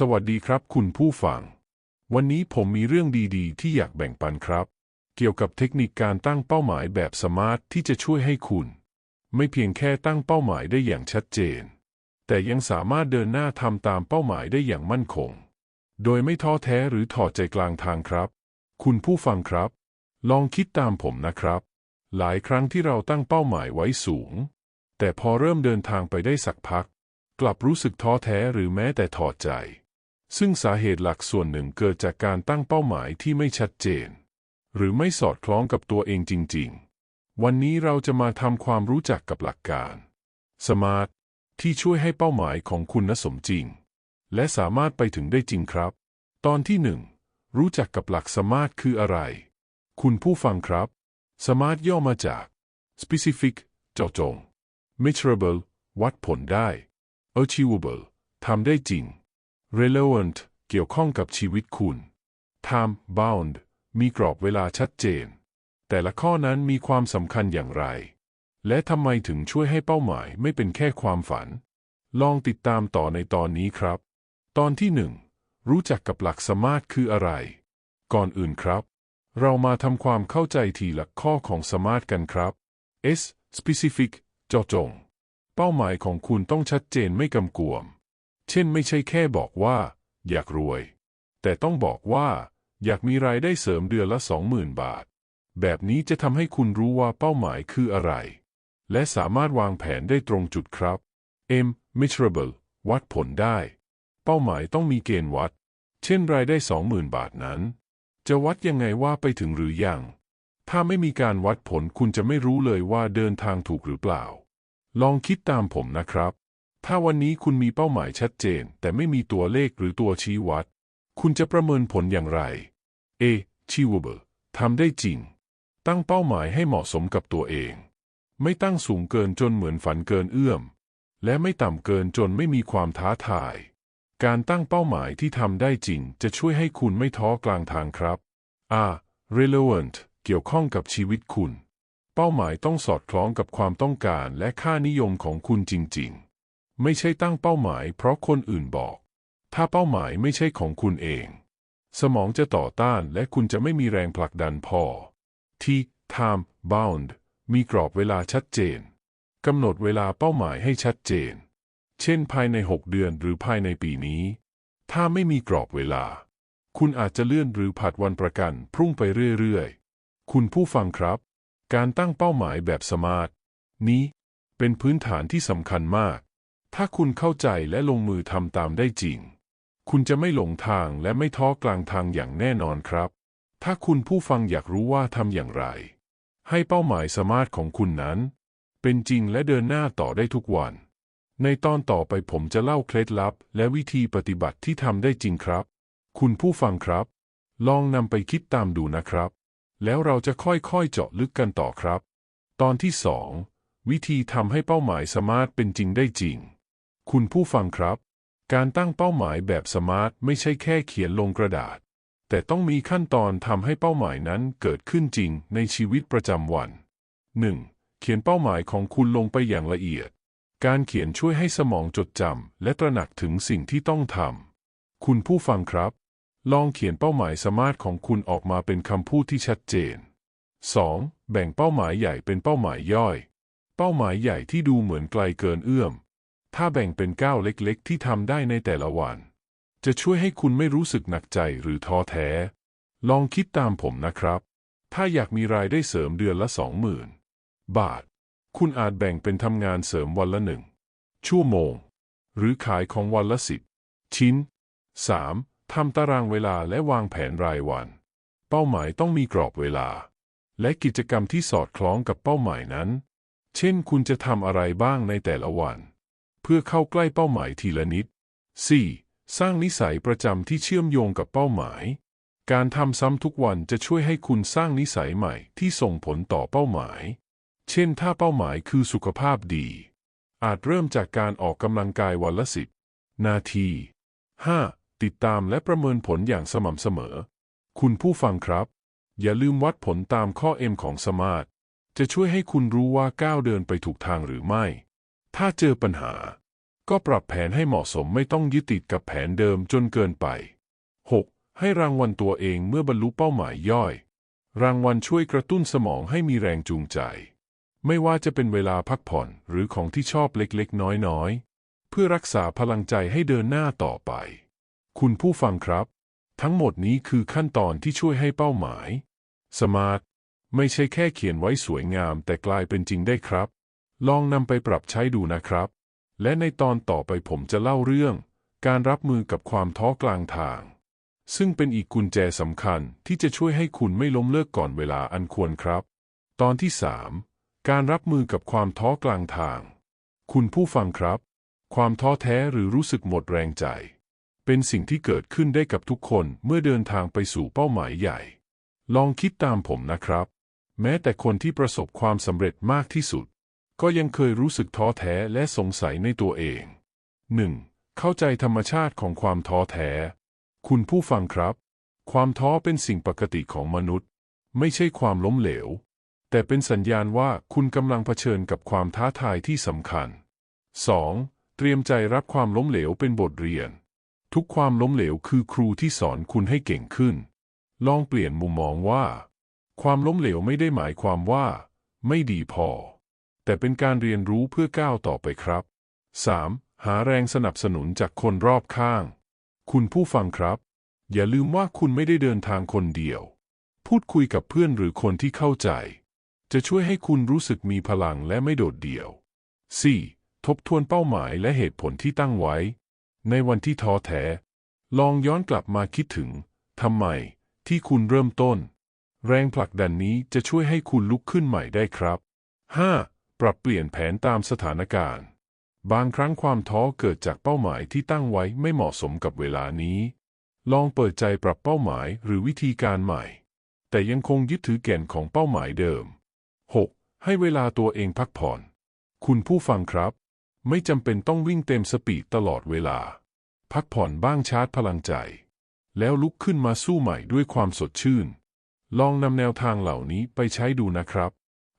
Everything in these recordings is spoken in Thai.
สวัสดีครับคุณผู้ฟัง วันนี้ผมมีเรื่องดีๆ ที่อยากแบ่งปันครับ เกี่ยวกับเทคนิคการตั้งเป้าหมายแบบสมาร์ทที่จะช่วยให้คุณ ไม่เพียงแค่ตั้งเป้าหมายได้อย่างชัดเจน แต่ยังสามารถเดินหน้าทำตามเป้าหมายได้อย่างมั่นคง โดยไม่ท้อแท้หรือถอดใจกลางทางครับ คุณผู้ฟังครับ ลองคิดตามผมนะครับ หลายครั้งที่เราตั้งเป้าหมายไว้สูง แต่พอเริ่มเดินทางไปได้สักพัก กลับรู้สึกท้อแท้หรือแม้แต่ถอดใจ ซึ่งสาเหตุหลักส่วนหนึ่งเกิดจากการตั้งเป้าหมายที่ไม่ชัดเจน หรือไม่สอดคล้องกับตัวเองจริง ๆ วันนี้เราจะมาทำความรู้จักกับหลักการสมาร์ทที่ช่วยให้เป้าหมายของคุณนสมจริง และสามารถไปถึงได้จริงครับ ตอนที่หนึ่งรู้จักกับหลักสมาร์ทคืออะไร คุณผู้ฟังครับสมาร์ทย่อมาจาก specific เจาะจง measurable วัดผลได้ achievable ทำได้จริง relevant เกี่ยวข้องกับชีวิตคุณ time bound มีกรอบเวลาชัดเจน แต่ละข้อนั้นมีความสำคัญอย่างไร และทำไมถึงช่วยให้เป้าหมายไม่เป็นแค่ความฝัน ลองติดตามต่อในตอนนี้ครับ ตอนที่หนึ่งรู้จักกับหลักสมาร์ทคืออะไร ก่อนอื่นครับ เรามาทำความเข้าใจทีละข้อของสมาร์ทกันครับ S specific เจาะจง เป้าหมายของคุณต้องชัดเจนไม่กำกวม เช่นไม่ใช่แค่บอกว่า อยากรวย แต่ต้องบอกว่า อยากมีรายได้เสริมเดือนละ20,000บาท แบบนี้จะทำให้คุณรู้ว่าเป้าหมายคืออะไร และสามารถวางแผนได้ตรงจุดครับ M measurable วัดผลได้ เป้าหมายต้องมีเกณฑ์วัด เช่นรายได้20,000บาทนั้น จะวัดยังไงว่าไปถึงหรือยังถ้าไม่มีการวัดผลคุณจะไม่รู้เลยว่าเดินทางถูกหรือเปล่า ลองคิดตามผมนะครับ ถ้าวันนี้คุณมีเป้าหมายชัดเจน แต่ไม่มีตัวเลขหรือตัวชี้วัด คุณจะประเมินผลอย่างไร A. achievable ทำได้จริง ตั้งเป้าหมายให้เหมาะสมกับตัวเอง ไม่ตั้งสูงเกินจนเหมือนฝันเกินเอื้อม และไม่ต่ำเกินจนไม่มีความท้าทาย การตั้งเป้าหมายที่ทำได้จริง จะช่วยให้คุณไม่ท้อกลางทางครับ A. relevant เกี่ยวข้องกับชีวิตคุณ เป้าหมายต้องสอดคล้องกับความต้องการและค่านิยมของคุณจริง ๆ ไม่ใช่ตั้งเป้าหมายเพราะคนอื่นบอก ถ้าเป้าหมายไม่ใช่ของคุณเอง สมองจะต่อต้านและคุณจะไม่มีแรงผลักดันพอ ที่ time bound มีกรอบเวลาชัดเจน กำหนดเวลาเป้าหมายให้ชัดเจน เช่นภายใน 6 เดือนหรือภายในปีนี้ ถ้าไม่มีกรอบเวลา คุณอาจจะเลื่อนหรือผัดวันประกันพรุ่งไปเรื่อยๆ คุณผู้ฟังครับ การตั้งเป้าหมายแบบสมาร์ทนี้เป็นพื้นฐานที่สำคัญมาก ถ้าคุณเข้าใจและลงมือทำตามได้จริง คุณจะไม่หลงทางและไม่ท้อกลางทางอย่างแน่นอนครับ ถ้าคุณผู้ฟังอยากรู้ว่าทำอย่างไร ให้เป้าหมายสมาร์ทของคุณนั้น เป็นจริงและเดินหน้าต่อได้ทุกวัน ในตอนต่อไปผมจะเล่าเคล็ดลับ และวิธีปฏิบัติที่ทำได้จริงครับ คุณผู้ฟังครับ ลองนำไปคิดตามดูนะครับ แล้วเราจะค่อยๆเจาะลึกกันต่อครับ ตอนที่สองวิธีทำให้เป้าหมายสมาร์ทเป็นจริงได้จริง คุณผู้ฟังครับ การตั้งเป้าหมายแบบสมาร์ทไม่ใช่แค่เขียนลงกระดาษ แต่ต้องมีขั้นตอนทำให้เป้าหมายนั้นเกิดขึ้นจริงในชีวิตประจำวัน 1. เขียนเป้าหมายของคุณลงไปอย่างละเอียด การเขียนช่วยให้สมองจดจำและตระหนักถึงสิ่งที่ต้องทำ คุณผู้ฟังครับ ลองเขียนเป้าหมายสมาร์ทของคุณออกมาเป็นคำพูดที่ชัดเจน 2. แบ่งเป้าหมายใหญ่เป็นเป้าหมายย่อย เป้าหมายใหญ่ที่ดูเหมือนไกลเกินเอื้อม ถ้าแบ่งเป็นก้าวเล็กๆ ที่ทำได้ในแต่ละวัน จะช่วยให้คุณไม่รู้สึกหนักใจหรือท้อแท้ ลองคิดตามผมนะครับ ถ้าอยากมีรายได้เสริมเดือนละ20,000บาท คุณอาจแบ่งเป็นทำงานเสริมวันละหนึ่งชั่วโมง หรือขายของวันละสิบชิ้น 3. ทำตารางเวลาและวางแผนรายวัน เป้าหมายต้องมีกรอบเวลา และกิจกรรมที่สอดคล้องกับเป้าหมายนั้น เช่นคุณจะทำอะไรบ้างในแต่ละวัน เพื่อเข้าใกล้เป้าหมายทีละนิด 4. สร้างนิสัยประจำที่เชื่อมโยงกับเป้าหมาย การทำซ้ำทุกวันจะช่วยให้คุณสร้างนิสัยใหม่ที่ส่งผลต่อเป้าหมาย เช่นถ้าเป้าหมายคือสุขภาพดี อาจเริ่มจากการออกกำลังกายวันละสิบนาที 5. ติดตามและประเมินผลอย่างสม่ำเสมอ คุณผู้ฟังครับ อย่าลืมวัดผลตามข้อ M ของสมาร์ทจะช่วยให้คุณรู้ว่าก้าวเดินไปถูกทางหรือไม่ ถ้าเจอปัญหา ก็ปรับแผนให้เหมาะสมไม่ต้องยึดติดกับแผนเดิมจนเกินไป 6. ให้รางวัลตัวเองเมื่อบรรลุเป้าหมายย่อย รางวัลช่วยกระตุ้นสมองให้มีแรงจูงใจ ไม่ว่าจะเป็นเวลาพักผ่อนหรือของที่ชอบเล็กๆ น้อยๆ เพื่อรักษาพลังใจให้เดินหน้าต่อไป คุณผู้ฟังครับ ทั้งหมดนี้คือขั้นตอนที่ช่วยให้เป้าหมาย สมาร์ทไม่ใช่แค่เขียนไว้สวยงามแต่กลายเป็นจริงได้ครับ ลองนำไปปรับใช้ดูนะครับ และในตอนต่อไปผมจะเล่าเรื่อง การรับมือกับความท้อกลางทาง ซึ่งเป็นอีกกุญแจสำคัญที่จะช่วยให้คุณไม่ล้มเลิกก่อนเวลาอันควรครับ ตอนที่ 3 การรับมือกับความท้อกลางทาง คุณผู้ฟังครับ ความท้อแท้หรือรู้สึกหมดแรงใจ เป็นสิ่งที่เกิดขึ้นได้กับทุกคนเมื่อเดินทางไปสู่เป้าหมายใหญ่ ลองคิดตามผมนะครับ แม้แต่คนที่ประสบความสำเร็จมากที่สุด ก็ยังเคยรู้สึกท้อแท้และสงสัยในตัวเอง 1. เข้าใจธรรมชาติของความท้อแท้ คุณผู้ฟังครับ ความท้อเป็นสิ่งปกติของมนุษย์ ไม่ใช่ความล้มเหลว แต่เป็นสัญญาณว่าคุณกำลังเผชิญกับความท้าทายที่สำคัญ 2. เตรียมใจรับความล้มเหลวเป็นบทเรียน ทุกความล้มเหลวคือครูที่สอนคุณให้เก่งขึ้น ลองเปลี่ยนมุมมองว่า ความล้มเหลวไม่ได้หมายความว่า ไม่ดีพอ แต่เป็นการเรียนรู้เพื่อก้าวต่อไปครับ 3. หาแรงสนับสนุนจากคนรอบข้าง คุณผู้ฟังครับ อย่าลืมว่าคุณไม่ได้เดินทางคนเดียว พูดคุยกับเพื่อนหรือคนที่เข้าใจ จะช่วยให้คุณรู้สึกมีพลังและไม่โดดเดี่ยว 4. ทบทวนเป้าหมายและเหตุผลที่ตั้งไว้ ในวันที่ท้อแท้ ลองย้อนกลับมาคิดถึงทำไม ที่คุณเริ่มต้น แรงผลักดันนี้จะช่วยให้คุณลุกขึ้นใหม่ได้ครับ 5. ปรับเปลี่ยนแผนตามสถานการณ์ บางครั้งความท้อเกิดจากเป้าหมายที่ตั้งไว้ไม่เหมาะสมกับเวลานี้ ลองเปิดใจปรับเป้าหมายหรือวิธีการใหม่ แต่ยังคงยึดถือแก่นของเป้าหมายเดิม 6. ให้เวลาตัวเองพักผ่อน คุณผู้ฟังครับ ไม่จำเป็นต้องวิ่งเต็มสปีดตลอดเวลา พักผ่อนบ้างชาร์จพลังใจ แล้วลุกขึ้นมาสู้ใหม่ด้วยความสดชื่น ลองนำแนวทางเหล่านี้ไปใช้ดูนะครับ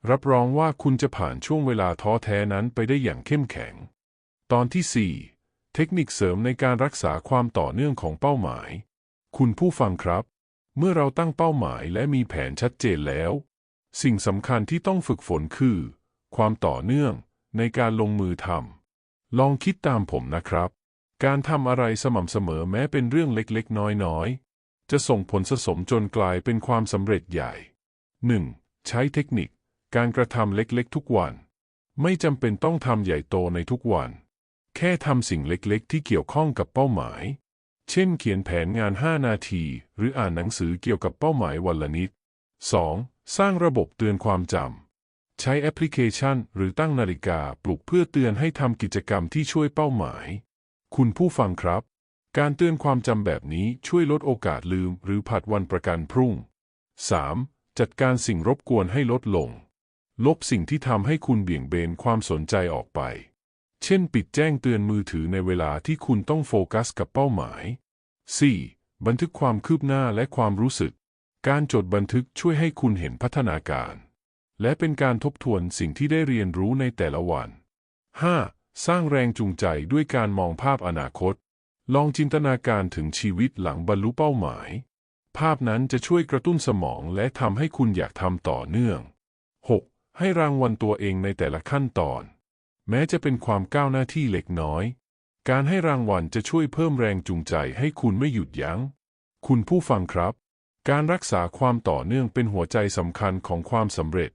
รับรองว่าคุณจะผ่านช่วงเวลาท้อแท้นั้นไปได้อย่างเข้มแข็ง ตอนที่ 4 เทคนิคเสริมในการรักษาความต่อเนื่องของเป้าหมาย คุณผู้ฟังครับ เมื่อเราตั้งเป้าหมายและมีแผนชัดเจนแล้ว สิ่งสำคัญที่ต้องฝึกฝนคือ ความต่อเนื่องในการลงมือทำลองคิดตามผมนะครับ การทำอะไรสม่ำเสมอแม้เป็นเรื่องเล็กๆ น้อยๆ จะส่งผลสะสมจนกลายเป็นความสำเร็จใหญ่ 1. ใช้เทคนิค การกระทำเล็กๆ ทุกวัน ไม่จำเป็นต้องทำใหญ่โตในทุกวัน แค่ทำสิ่งเล็กๆ ที่เกี่ยวข้องกับเป้าหมาย เช่น เขียนแผนงาน 5 นาที หรืออ่านหนังสือเกี่ยวกับเป้าหมายวันละนิด 2. สร้างระบบเตือนความจำ ใช้แอปพลิเคชัน หรือตั้งนาฬิกาปลุกเพื่อเตือนให้ทำกิจกรรมที่ช่วยเป้าหมาย คุณผู้ฟังครับ การเตือนความจำแบบนี้ช่วยลดโอกาสลืม หรือผัดวันประกันพรุ่ง 3. จัดการสิ่งรบกวนให้ลดลง ลบสิ่งที่ทำให้คุณเบี่ยงเบนความสนใจออกไป เช่นปิดแจ้งเตือนมือถือในเวลาที่คุณต้องโฟกัสกับเป้าหมาย 4. บันทึกความคืบหน้าและความรู้สึก การจดบันทึกช่วยให้คุณเห็นพัฒนาการ และเป็นการทบทวนสิ่งที่ได้เรียนรู้ในแต่ละวัน 5. สร้างแรงจูงใจด้วยการมองภาพอนาคต ลองจินตนาการถึงชีวิตหลังบรรลุเป้าหมาย ภาพนั้นจะช่วยกระตุ้นสมองและทำให้คุณอยากทำต่อเนื่อง ให้รางวัลตัวเองในแต่ละขั้นตอน แม้จะเป็นความก้าวหน้าที่เล็กน้อย การให้รางวัลจะช่วยเพิ่มแรงจูงใจให้คุณไม่หยุดยัง้ง คุณผู้ฟังครับ การรักษาความต่อเนื่องเป็นหัวใจสำคัญของความสำเร็จ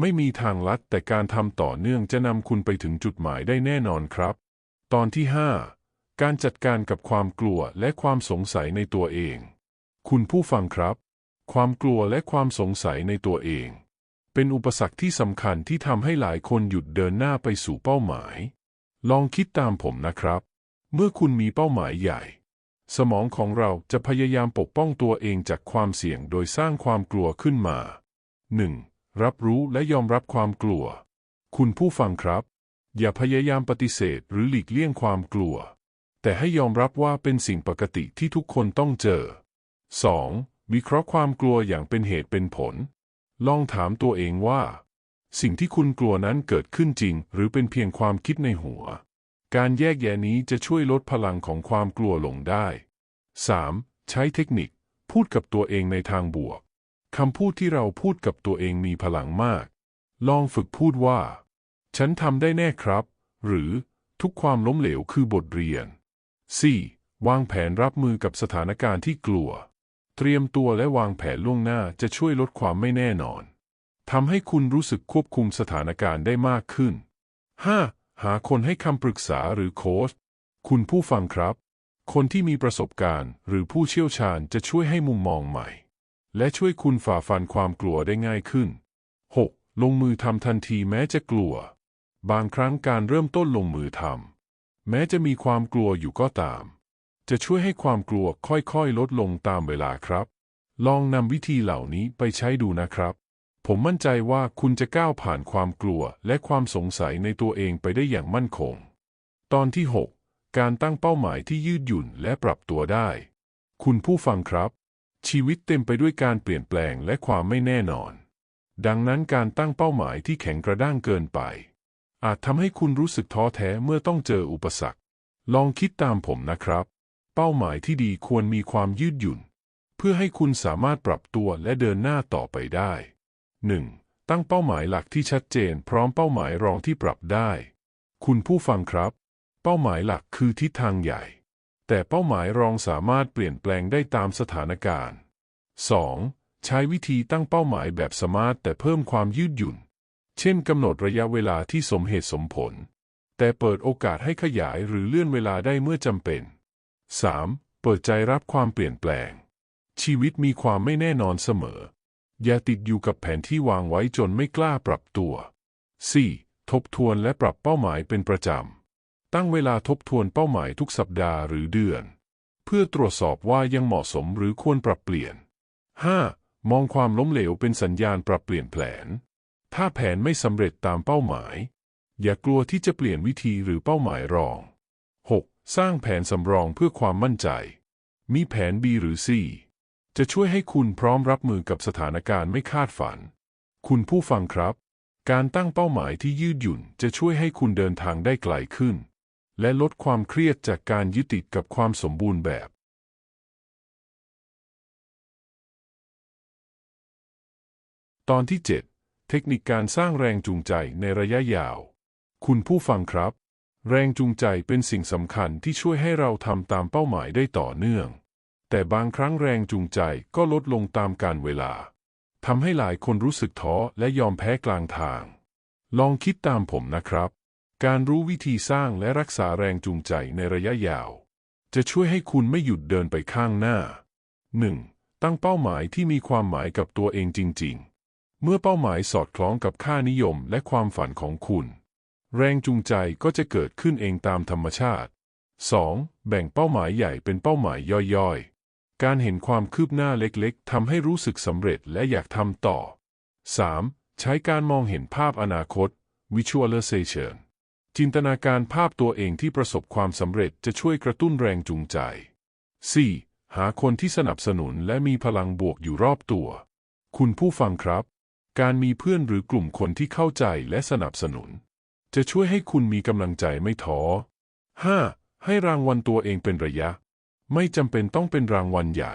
ไม่มีทางลัดแต่การทำต่อเนื่องจะนำคุณไปถึงจุดหมายได้แน่นอนครับ ตอนที่ 5 การจัดการกับความกลัวและความสงสัยในตัวเอง คุณผู้ฟังครับ ความกลัวและความสงสัยในตัวเอง เป็นอุปสรรคที่สำคัญที่ทำให้หลายคนหยุดเดินหน้าไปสู่เป้าหมาย ลองคิดตามผมนะครับ เมื่อคุณมีเป้าหมายใหญ่ สมองของเราจะพยายามปกป้องตัวเองจากความเสี่ยงโดยสร้างความกลัวขึ้นมา 1. รับรู้และยอมรับความกลัว คุณผู้ฟังครับ อย่าพยายามปฏิเสธหรือหลีกเลี่ยงความกลัว แต่ให้ยอมรับว่าเป็นสิ่งปกติที่ทุกคนต้องเจอ 2. วิเคราะห์ความกลัวอย่างเป็นเหตุเป็นผล ลองถามตัวเองว่า สิ่งที่คุณกลัวนั้นเกิดขึ้นจริง หรือเป็นเพียงความคิดในหัว การแยกแยะนี้จะช่วยลดพลังของความกลัวลงได้ 3. ใช้เทคนิค พูดกับตัวเองในทางบวกคำพูดที่เราพูดกับตัวเองมีพลังมาก ลองฝึกพูดว่า ฉันทำได้แน่ครับ หรือทุกความล้มเหลวคือบทเรียน 4. วางแผนรับมือกับสถานการณ์ที่กลัว เตรียมตัวและวางแผนล่วงหน้าจะช่วยลดความไม่แน่นอนทำให้คุณรู้สึกควบคุมสถานการณ์ได้มากขึ้น 5. หาคนให้คำปรึกษาหรือโค้ชคุณผู้ฟังครับ คนที่มีประสบการณ์หรือผู้เชี่ยวชาญจะช่วยให้มุมมองใหม่ และช่วยคุณฝ่าฟันความกลัวได้ง่ายขึ้น 6. ลงมือทำทันทีแม้จะกลัว บางครั้งการเริ่มต้นลงมือทำแม้จะมีความกลัวอยู่ก็ตาม จะช่วยให้ความกลัวค่อยๆ ลดลงตามเวลาครับ ลองนำวิธีเหล่านี้ไปใช้ดูนะครับ ผมมั่นใจว่าคุณจะก้าวผ่านความกลัวและความสงสัยในตัวเองไปได้อย่างมั่นคง ตอนที่ 6 การตั้งเป้าหมายที่ยืดหยุ่นและปรับตัวได้ คุณผู้ฟังครับ ชีวิตเต็มไปด้วยการเปลี่ยนแปลงและความไม่แน่นอน ดังนั้นการตั้งเป้าหมายที่แข็งกระด้างเกินไป อาจทำให้คุณรู้สึกท้อแท้เมื่อต้องเจออุปสรรค ลองคิดตามผมนะครับ เป้าหมายที่ดีควรมีความยืดหยุ่น เพื่อให้คุณสามารถปรับตัวและเดินหน้าต่อไปได้ 1. ตั้งเป้าหมายหลักที่ชัดเจน พร้อมเป้าหมายรองที่ปรับได้ คุณผู้ฟังครับ เป้าหมายหลักคือทิศทางใหญ่ แต่เป้าหมายรองสามารถเปลี่ยนแปลงได้ตามสถานการณ์ 2. ใช้วิธีตั้งเป้าหมายแบบสมาร์ทแต่เพิ่มความยืดหยุ่น เช่นกำหนดระยะเวลาที่สมเหตุสมผล แต่เปิดโอกาสให้ขยายหรือเลื่อนเวลาได้เมื่อจำเป็น 3. เปิดใจรับความเปลี่ยนแปลง ชีวิตมีความไม่แน่นอนเสมอ อย่าติดอยู่กับแผนที่วางไว้จนไม่กล้าปรับตัว 4. ทบทวนและปรับเป้าหมายเป็นประจำ ตั้งเวลาทบทวนเป้าหมายทุกสัปดาห์หรือเดือน เพื่อตรวจสอบว่ายังเหมาะสมหรือควรปรับเปลี่ยน 5. มองความล้มเหลวเป็นสัญญาณปรับเปลี่ยนแผน ถ้าแผนไม่สำเร็จตามเป้าหมาย อย่ากลัวที่จะเปลี่ยนวิธีหรือเป้าหมายรอง สร้างแผนสำรองเพื่อความมั่นใจ มีแผน B หรือ C จะช่วยให้คุณพร้อมรับมือกับสถานการณ์ไม่คาดฝัน คุณผู้ฟังครับ การตั้งเป้าหมายที่ยืดหยุ่นจะช่วยให้คุณเดินทางได้ไกลขึ้น และลดความเครียดจากการยึดติดกับความสมบูรณ์แบบ ตอนที่ 7 เทคนิคการสร้างแรงจูงใจในระยะยาว คุณผู้ฟังครับ แรงจูงใจเป็นสิ่งสำคัญที่ช่วยให้เราทำตามเป้าหมายได้ต่อเนื่อง แต่บางครั้งแรงจูงใจก็ลดลงตามกาลเวลาทำให้หลายคนรู้สึกท้อและยอมแพ้กลางทาง ลองคิดตามผมนะครับ การรู้วิธีสร้างและรักษาแรงจูงใจในระยะยาว จะช่วยให้คุณไม่หยุดเดินไปข้างหน้า 1. ตั้งเป้าหมายที่มีความหมายกับตัวเองจริง ๆ เมื่อเป้าหมายสอดคล้องกับค่านิยมและความฝันของคุณ แรงจูงใจก็จะเกิดขึ้นเองตามธรรมชาติ 2. แบ่งเป้าหมายใหญ่เป็นเป้าหมายย่อยๆ การเห็นความคืบหน้าเล็กๆทำให้รู้สึกสำเร็จและอยากทำต่อ 3. ใช้การมองเห็นภาพอนาคต visualization จินตนาการภาพตัวเองที่ประสบความสำเร็จจะช่วยกระตุ้นแรงจูงใจ 4. หาคนที่สนับสนุนและมีพลังบวกอยู่รอบตัว คุณผู้ฟังครับ การมีเพื่อนหรือกลุ่มคนที่เข้าใจและสนับสนุน จะช่วยให้คุณมีกำลังใจไม่ท้อ 5. ให้รางวัลตัวเองเป็นระยะ ไม่จำเป็นต้องเป็นรางวัลใหญ่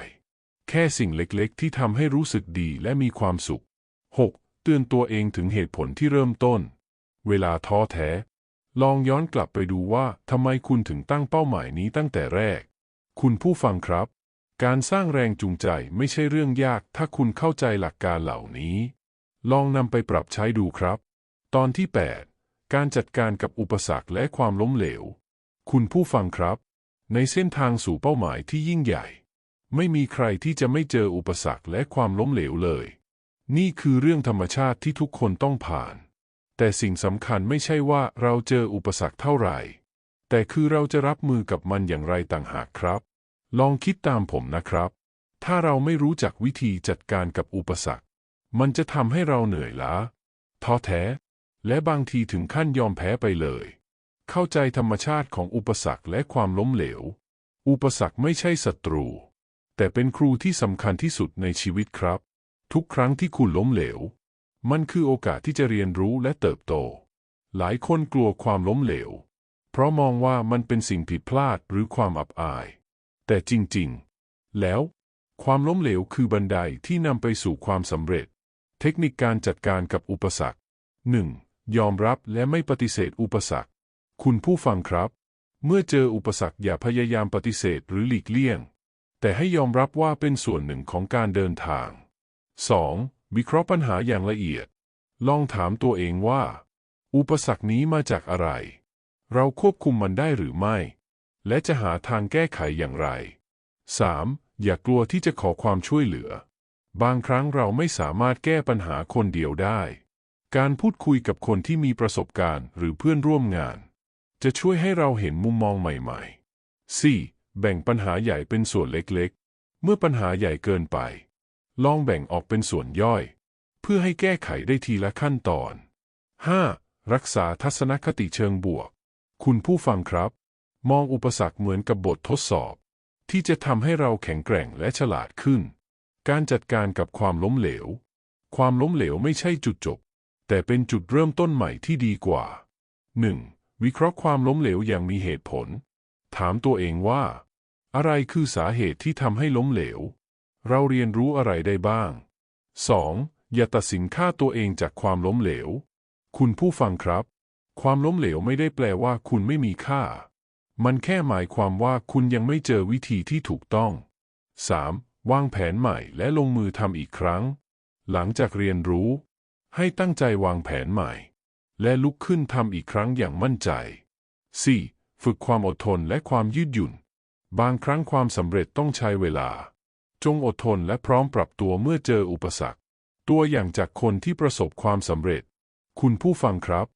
แค่สิ่งเล็กๆ ที่ทำให้รู้สึกดีและมีความสุข 6. เตือนตัวเองถึงเหตุผลที่เริ่มต้น เวลาท้อแท้ ลองย้อนกลับไปดูว่าทำไมคุณถึงตั้งเป้าหมายนี้ตั้งแต่แรก คุณผู้ฟังครับ การสร้างแรงจูงใจไม่ใช่เรื่องยาก ถ้าคุณเข้าใจหลักการเหล่านี้ ลองนำไปปรับใช้ดูครับ ตอนที่ 8 การจัดการกับอุปสรรคและความล้มเหลว คุณผู้ฟังครับ ในเส้นทางสู่เป้าหมายที่ยิ่งใหญ่ ไม่มีใครที่จะไม่เจออุปสรรคและความล้มเหลวเลย นี่คือเรื่องธรรมชาติที่ทุกคนต้องผ่าน แต่สิ่งสำคัญไม่ใช่ว่าเราเจออุปสรรคเท่าไหร่ แต่คือเราจะรับมือกับมันอย่างไรต่างหากครับ ลองคิดตามผมนะครับ ถ้าเราไม่รู้จักวิธีจัดการกับอุปสรรค มันจะทำให้เราเหนื่อยล้าท้อแท้ และบางทีถึงขั้นยอมแพ้ไปเลย เข้าใจธรรมชาติของอุปสรรคและความล้มเหลว อุปสรรคไม่ใช่ศัตรู แต่เป็นครูที่สำคัญที่สุดในชีวิตครับ ทุกครั้งที่คุณล้มเหลว มันคือโอกาสที่จะเรียนรู้และเติบโต หลายคนกลัวความล้มเหลว เพราะมองว่ามันเป็นสิ่งผิดพลาดหรือความอับอาย แต่จริงๆ แล้ว ความล้มเหลวคือบันไดที่นำไปสู่ความสำเร็จ เทคนิคการจัดการกับอุปสรรค 1. ยอมรับและไม่ปฏิเสธอุปสรรค คุณผู้ฟังครับ เมื่อเจออุปสรรคอย่าพยายามปฏิเสธหรือหลีกเลี่ยง แต่ให้ยอมรับว่าเป็นส่วนหนึ่งของการเดินทาง 2. วิเคราะห์ปัญหาอย่างละเอียด ลองถามตัวเองว่า อุปสรรคนี้มาจากอะไร เราควบคุมมันได้หรือไม่ และจะหาทางแก้ไขอย่างไร 3. อย่ากลัวที่จะขอความช่วยเหลือ บางครั้งเราไม่สามารถแก้ปัญหาคนเดียวได้ การพูดคุยกับคนที่มีประสบการณ์หรือเพื่อนร่วมงาน จะช่วยให้เราเห็นมุมมองใหม่ๆ 4. แบ่งปัญหาใหญ่เป็นส่วนเล็กๆ เมื่อปัญหาใหญ่เกินไป ลองแบ่งออกเป็นส่วนย่อย เพื่อให้แก้ไขได้ทีละขั้นตอน 5. รักษาทัศนคติเชิงบวก คุณผู้ฟังครับ มองอุปสรรคเหมือนกับบททดสอบ ที่จะทำให้เราแข็งแกร่งและฉลาดขึ้น การจัดการกับความล้มเหลว ความล้มเหลวไม่ใช่จุดจบ แต่เป็นจุดเริ่มต้นใหม่ที่ดีกว่า 1. วิเคราะห์ความล้มเหลวอย่างมีเหตุผล ถามตัวเองว่า อะไรคือสาเหตุที่ทำให้ล้มเหลว เราเรียนรู้อะไรได้บ้าง 2. อย่าตัดสินค่าตัวเองจากความล้มเหลว คุณผู้ฟังครับ ความล้มเหลวไม่ได้แปลว่าคุณไม่มีค่า มันแค่หมายความว่าคุณยังไม่เจอวิธีที่ถูกต้อง 3. วางแผนใหม่และลงมือทำอีกครั้ง หลังจากเรียนรู้ ให้ตั้งใจวางแผนใหม่ และลุกขึ้นทำอีกครั้งอย่างมั่นใจ 4. ฝึกความอดทนและความยืดหยุ่น บางครั้งความสำเร็จต้องใช้เวลา จงอดทนและพร้อมปรับตัวเมื่อเจออุปสรรค ตัวอย่างจากคนที่ประสบความสำเร็จ คุณผู้ฟังครับ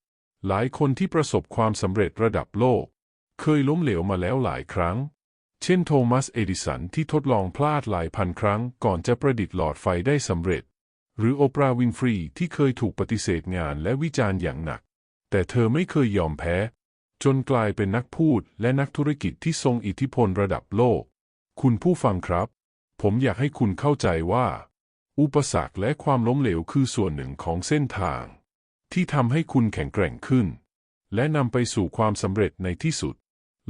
หลายคนที่ประสบความสำเร็จระดับโลก เคยล้มเหลวมาแล้วหลายครั้ง เช่นโทมัส เอดิสันที่ทดลองพลาดหลายพันครั้งก่อนจะประดิษฐ์หลอดไฟได้สำเร็จ หรือโอปราห์วินฟรีที่เคยถูกปฏิเสธงานและวิจารณ์อย่างหนัก แต่เธอไม่เคยยอมแพ้ จนกลายเป็นนักพูดและนักธุรกิจที่ทรงอิทธิพลระดับโลก คุณผู้ฟังครับ ผมอยากให้คุณเข้าใจว่า อุปสรรคและความล้มเหลวคือส่วนหนึ่งของเส้นทาง ที่ทำให้คุณแข็งแกร่งขึ้น และนำไปสู่ความสำเร็จในที่สุด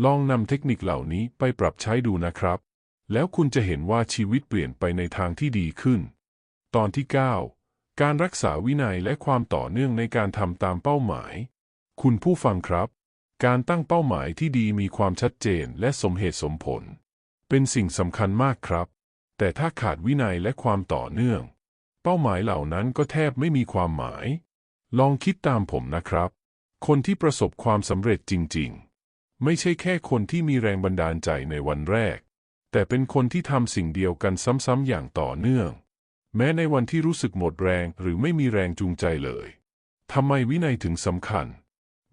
ลองนำเทคนิคเหล่านี้ไปปรับใช้ดูนะครับ แล้วคุณจะเห็นว่าชีวิตเปลี่ยนไปในทางที่ดีขึ้น ตอนที่ 9 การรักษาวินัยและความต่อเนื่องในการทำตามเป้าหมาย คุณผู้ฟังครับ การตั้งเป้าหมายที่ดีมีความชัดเจนและสมเหตุสมผล เป็นสิ่งสำคัญมากครับ แต่ถ้าขาดวินัยและความต่อเนื่อง เป้าหมายเหล่านั้นก็แทบไม่มีความหมาย ลองคิดตามผมนะครับ คนที่ประสบความสำเร็จจริง ๆ ไม่ใช่แค่คนที่มีแรงบันดาลใจในวันแรก แต่เป็นคนที่ทำสิ่งเดียวกันซ้ำๆอย่างต่อเนื่อง แม้ในวันที่รู้สึกหมดแรงหรือไม่มีแรงจูงใจเลยทำไมวินัยถึงสำคัญ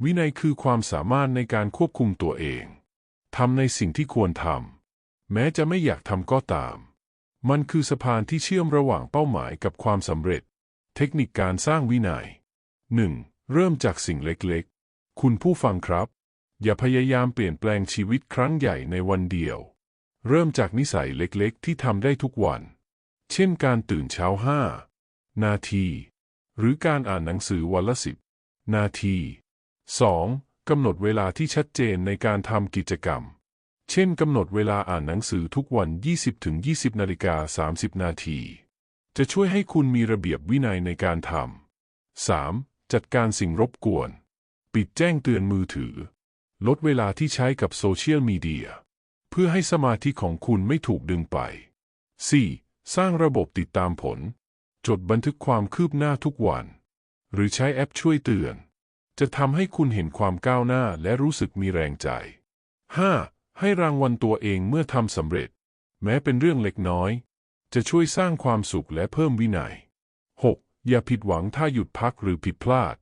วินัยคือความสามารถในการควบคุมตัวเองทำในสิ่งที่ควรทำแม้จะไม่อยากทำก็ตาม มันคือสะพานที่เชื่อมระหว่างเป้าหมายกับความสำเร็จ เทคนิคการสร้างวินัย 1. เริ่มจากสิ่งเล็กๆ คุณผู้ฟังครับ อย่าพยายามเปลี่ยนแปลงชีวิตครั้งใหญ่ในวันเดียว เริ่มจากนิสัยเล็กๆ ที่ทำได้ทุกวัน เช่นการตื่นเช้าห้านาที หรือการอ่านหนังสือวันละสิบนาที 2. กำหนดเวลาที่ชัดเจนในการทำกิจกรรม เช่นกำหนดเวลาอ่านหนังสือทุกวัน 20-20นาฬิกา30 นาที จะช่วยให้คุณมีระเบียบวินัยในการทำ 3. จัดการสิ่งรบกวน ปิดแจ้งเตือนมือถือ ลดเวลาที่ใช้กับโซเชียลมีเดีย เพื่อให้สมาธิของคุณไม่ถูกดึงไป 4. สร้างระบบติดตามผล จดบันทึกความคืบหน้าทุกวัน หรือใช้แอปช่วยเตือน จะทำให้คุณเห็นความก้าวหน้าและรู้สึกมีแรงใจ 5. ให้รางวัลตัวเองเมื่อทำสำเร็จ แม้เป็นเรื่องเล็กน้อย จะช่วยสร้างความสุขและเพิ่มวินัย 6. อย่าผิดหวังถ้าหยุดพักหรือผิดพลาด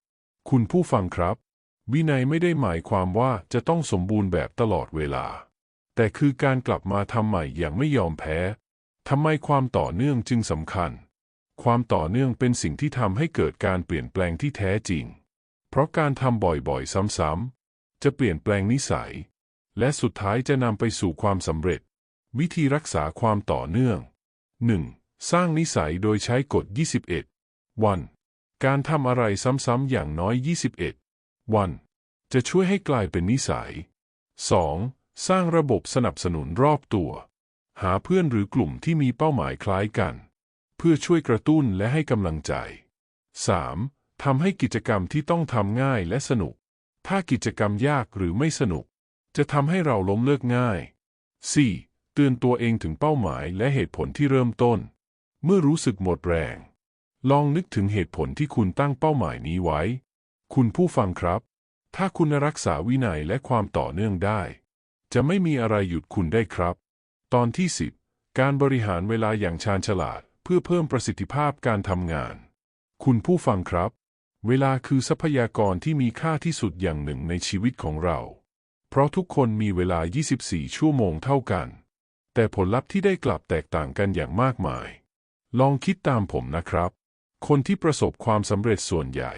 คุณผู้ฟังครับ วินัยไม่ได้หมายความว่าจะต้องสมบูรณ์แบบตลอดเวลา แต่คือการกลับมาทำใหม่อย่างไม่ยอมแพ้ ทำไมความต่อเนื่องจึงสำคัญ ความต่อเนื่องเป็นสิ่งที่ทำให้เกิดการเปลี่ยนแปลงที่แท้จริง เพราะการทำบ่อยๆ ซ้ำๆ จะเปลี่ยนแปลงนิสัย และสุดท้ายจะนำไปสู่ความสำเร็จ วิธีรักษาความต่อเนื่อง 1. สร้างนิสัยโดยใช้กฎ 21 วัน การทำอะไรซ้ำๆอย่างน้อย 21 วัน จะช่วยให้กลายเป็นนิสัย 2. สร้างระบบสนับสนุนรอบตัว หาเพื่อนหรือกลุ่มที่มีเป้าหมายคล้ายกัน เพื่อช่วยกระตุ้นและให้กำลังใจ 3. ทำให้กิจกรรมที่ต้องทำง่ายและสนุก ถ้ากิจกรรมยากหรือไม่สนุก จะทำให้เราล้มเลิกง่าย 4. เตือนตัวเองถึงเป้าหมายและเหตุผลที่เริ่มต้น เมื่อรู้สึกหมดแรง ลองนึกถึงเหตุผลที่คุณตั้งเป้าหมายนี้ไว้ คุณผู้ฟังครับ ถ้าคุณรักษาวินัยและความต่อเนื่องได้ จะไม่มีอะไรหยุดคุณได้ครับ ตอนที่ 10 การบริหารเวลาอย่างชาญฉลาด เพื่อเพิ่มประสิทธิภาพการทำงาน คุณผู้ฟังครับ เวลาคือทรัพยากรที่มีค่าที่สุดอย่างหนึ่งในชีวิตของเรา เพราะทุกคนมีเวลา 24 ชั่วโมงเท่ากัน แต่ผลลัพธ์ที่ได้กลับแตกต่างกันอย่างมากมาย ลองคิดตามผมนะครับ คนที่ประสบความสำเร็จส่วนใหญ่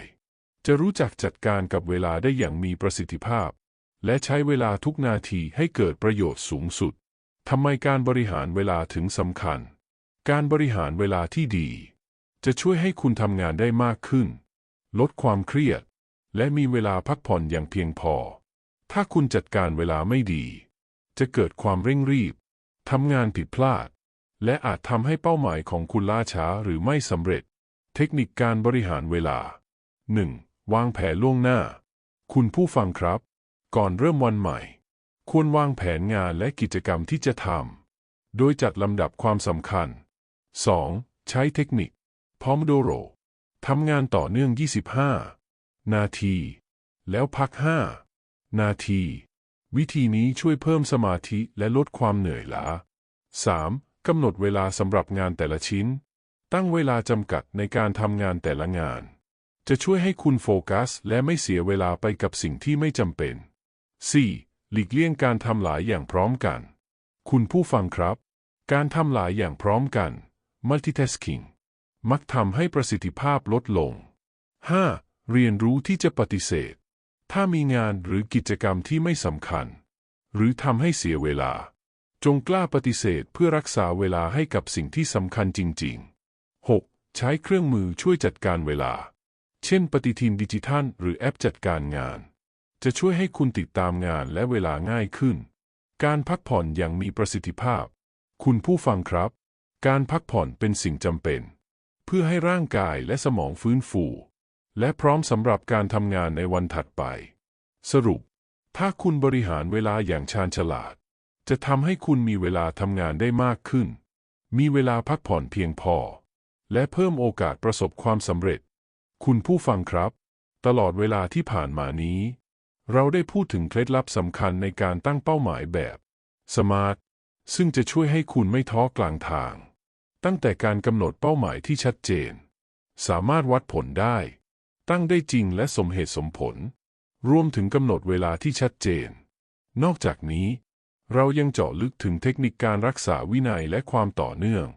จะรู้จักจัดการกับเวลาได้อย่างมีประสิทธิภาพ และใช้เวลาทุกนาทีให้เกิดประโยชน์สูงสุด ทำไมการบริหารเวลาถึงสำคัญ การบริหารเวลาที่ดี จะช่วยให้คุณทำงานได้มากขึ้น ลดความเครียด และมีเวลาพักผ่อนอย่างเพียงพอ ถ้าคุณจัดการเวลาไม่ดี จะเกิดความเร่งรีบ ทำงานผิดพลาด และอาจทำให้เป้าหมายของคุณล่าช้าหรือไม่สำเร็จ เทคนิคการบริหารเวลา 1. วางแผนล่วงหน้า คุณผู้ฟังครับ ก่อนเริ่มวันใหม่ ควรวางแผนงานและกิจกรรมที่จะทำ โดยจัดลำดับความสำคัญ 2. ใช้เทคนิค Pomodoro ทำงานต่อเนื่อง 25 นาที แล้วพัก 5 นาที วิธีนี้ช่วยเพิ่มสมาธิและลดความเหนื่อยล้า 3. กำหนดเวลาสำหรับงานแต่ละชิ้น ตั้งเวลาจำกัดในการทำงานแต่ละงาน จะช่วยให้คุณโฟกัส และไม่เสียเวลาไปกับสิ่งที่ไม่จำเป็น 4. หลีกเลี่ยงการทำหลายอย่างพร้อมกัน คุณผู้ฟังครับ การทำหลายอย่างพร้อมกัน multitasking มักทำให้ประสิทธิภาพลดลง 5. เรียนรู้ที่จะปฏิเสธ ถ้ามีงานหรือกิจกรรมที่ไม่สำคัญ หรือทำให้เสียเวลา จงกล้าปฏิเสธเพื่อรักษาเวลาให้กับสิ่งที่สำคัญจริง ๆ 6. ใช้เครื่องมือช่วยจัดการเวลา เช่น ปฏิทินดิจิทัล หรือแอปจัดการงาน จะช่วยให้คุณติดตามงานและเวลาง่ายขึ้น การพักผ่อนอย่างมีประสิทธิภาพ คุณผู้ฟังครับ การพักผ่อนเป็นสิ่งจำเป็น เพื่อให้ร่างกายและสมองฟื้นฟู และพร้อมสำหรับการทำงานในวันถัดไป สรุป ถ้าคุณบริหารเวลาอย่างชาญฉลาด จะทำให้คุณมีเวลาทำงานได้มากขึ้น มีเวลาพักผ่อนเพียงพอ และเพิ่มโอกาสประสบความสำเร็จ คุณผู้ฟังครับ ตลอดเวลาที่ผ่านมานี้ เราได้พูดถึงเคล็ดลับสำคัญในการตั้งเป้าหมายแบบสมาร์ทซึ่งจะช่วยให้คุณไม่ท้อกลางทาง ตั้งแต่การกำหนดเป้าหมายที่ชัดเจน สามารถวัดผลได้ ตั้งได้จริงและสมเหตุสมผล รวมถึงกำหนดเวลาที่ชัดเจน นอกจากนี้ เรายังเจาะลึกถึงเทคนิคการรักษาวินัยและความต่อเนื่อง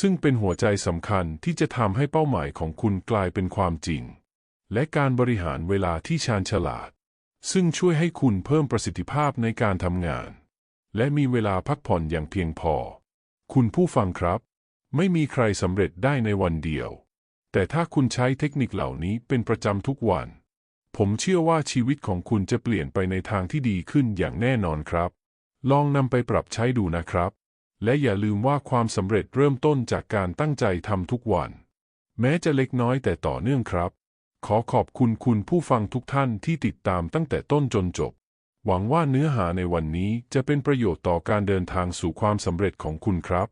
ซึ่งเป็นหัวใจสำคัญที่จะทำให้เป้าหมายของคุณกลายเป็นความจริง และการบริหารเวลาที่ชาญฉลาด ซึ่งช่วยให้คุณเพิ่มประสิทธิภาพในการทำงาน และมีเวลาพักผ่อนอย่างเพียงพอ คุณผู้ฟังครับ ไม่มีใครสำเร็จได้ในวันเดียว แต่ถ้าคุณใช้เทคนิคเหล่านี้เป็นประจำทุกวัน ผมเชื่อว่าชีวิตของคุณจะเปลี่ยนไปในทางที่ดีขึ้นอย่างแน่นอนครับ ลองนำไปปรับใช้ดูนะครับ และอย่าลืมว่าความสำเร็จเริ่มต้นจากการตั้งใจทำทุกวัน แม้จะเล็กน้อยแต่ต่อเนื่องครับ ขอขอบคุณคุณผู้ฟังทุกท่านที่ติดตามตั้งแต่ต้นจนจบ หวังว่าเนื้อหาในวันนี้จะเป็นประโยชน์ต่อการเดินทางสู่ความสำเร็จของคุณครับ